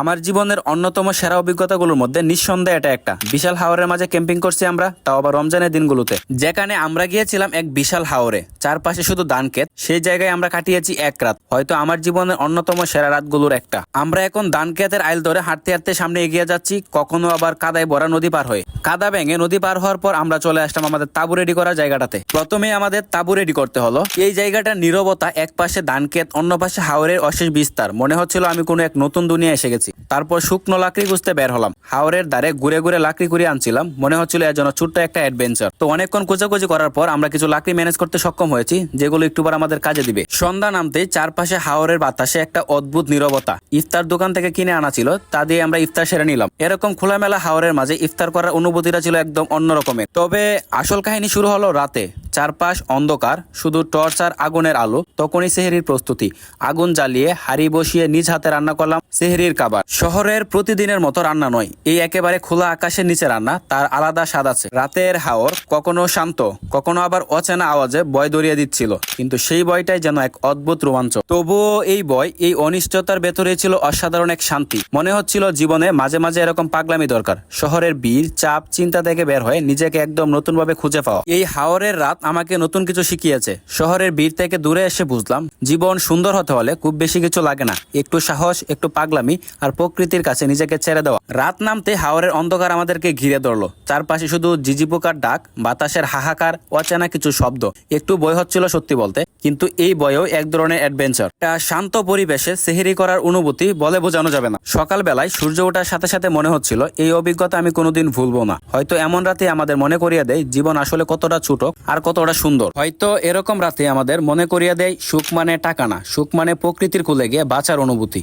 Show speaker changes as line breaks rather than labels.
আমার জীবনের অন্যতম সেরা অভিজ্ঞতাগুলোর মধ্যে নিঃসন্দেহে এটা একটা। বিশাল হাওরের মাঝে ক্যাম্পিং করছি আমরা, তাও আবার রমজানের দিনগুলোতে। যেখানে আমরা গিয়েছিলাম এক বিশাল হাওরে। চারপাশে শুধু ধান ক্ষেত সেই জায়গায় আমরা কাটিয়েছি এক রাত। হয়তো আমার জীবনের অন্যতম সেরা রাতগুলোর একটা। আমরা এখন ধান ক্ষেতের আইল ধরে হাঁটতে হাঁটতে সামনে এগিয়ে যাচ্ছি, কখনো আবার কাদায় ভরা নদী পার হয়ে। কাদা ভেঙে নদী পার হওয়ার পর আমরা চলে আসলাম আমাদের তাবু রেডি করার জায়গাটাতে। প্রথমে আমাদের তাবু রেডি করতে হলো। এই জায়গাটার নীরবতা এক পাশে ধান ক্ষেত অন্য পাশে হাওরের অশেষ বিস্তার। মনে হচ্ছিল আমি কোনো এক নতুন দুনিয়া এসে গেছি। তারপর শুকনো লাকড়ি খুঁজতে বের হলাম। হাওরের দ্বারে ঘুরে ঘুরে লাকড়ি কুড়িয়ে আনছিলাম। মনে হচ্ছিল এর জন্য ছোট্ট একটা অ্যাডভেঞ্চার তো অনেকক্ষণ খোঁজাখুঁজি করার পর আমরা কিছু লাকড়ি ম্যানেজ করতে সক্ষম হয়েছি, যেগুলো একটু পর আমাদের কাজে দিবে। সন্ধ্যা নামতেই চারপাশে হাওরের বাতাসে একটা অদ্ভুত নীরবতা, ইফতার দোকান থেকে কিনে আনা ছিল, তা দিয়ে আমরা ইফতার সেরে নিলাম। এরকম খোলামেলা হাওরের মাঝে ইফতার করার অনুভূতিটা ছিল একদম অন্য রকমের তবে আসল কাহিনী শুরু হলো রাতে। চারপাশ অন্ধকার, শুধু টর্চ আর আগুনের আলো, তখনই সেহেরির প্রস্তুতি। আগুন জ্বালিয়ে হাড়ি বসিয়ে নিজ হাতে রান্না করলাম। সেহেরির কাবার শহরের প্রতিদিনের মতো রান্না নয়, এই একেবারে খোলা আকাশের নিচে রান্না, তার আলাদা স্বাদ আছে। রাতের হাওর কখনো শান্ত, কখনো আবার অচেনা আওয়াজে বয় দরিয়ে দিচ্ছিল, কিন্তু সেই বয়টাই যেন এক অদ্ভুত রোমাঞ্চ তবুও এই বয় এই অনিশ্চয়তার ভেতরে ছিল অসাধারণ এক শান্তি। মনে হচ্ছিল জীবনে মাঝে মাঝে এরকম পাগলামি দরকার। শহরের বীর চাপ, চিন্তা থেকে বের হয়ে নিজেকে একদম নতুনভাবে খুঁজে পাওয়া। এই হাওরের রাত আমাকে নতুন কিছু শিখিয়েছে। শহরের বীর থেকে দূরে এসে বুঝলাম, জীবন সুন্দর হতে হলে খুব বেশি কিছু লাগে না। একটু সাহস, একটু পাগলামি আর প্রকৃতির কাছে নিজেকে ছেড়ে দেওয়া। রাত নামতে হাওরের অন্ধকার আমাদেরকে ঘিরে ধরলো। চারপাশে শুধু জিজি পোকার ডাক, বাতাসের হাহাকার, অচেনা কিছু শব্দ। একটু বই হচ্ছিল সত্যি বলতে, কিন্তু এই বয়েও এক ধরনের অ্যাডভেঞ্চার একটা শান্ত পরিবেশে সেহেরি করার অনুভূতি বলে বোঝানো যাবে না। সকালবেলায় সূর্য ওঠার সাথে সাথে মনে হচ্ছিল, এই অভিজ্ঞতা আমি কোনোদিন ভুলবো না। হয়তো এমন রাতে আমাদের মনে করিয়ে দেয়, জীবন আসলে কতটা ছোট আর কতটা সুন্দর। হয়তো এরকম রাতে আমাদের মনে করিয়ে দেয়, সুখ মানে টাকা না, সুখ মানে প্রকৃতির কুলে গিয়ে বাঁচার অনুভূতি।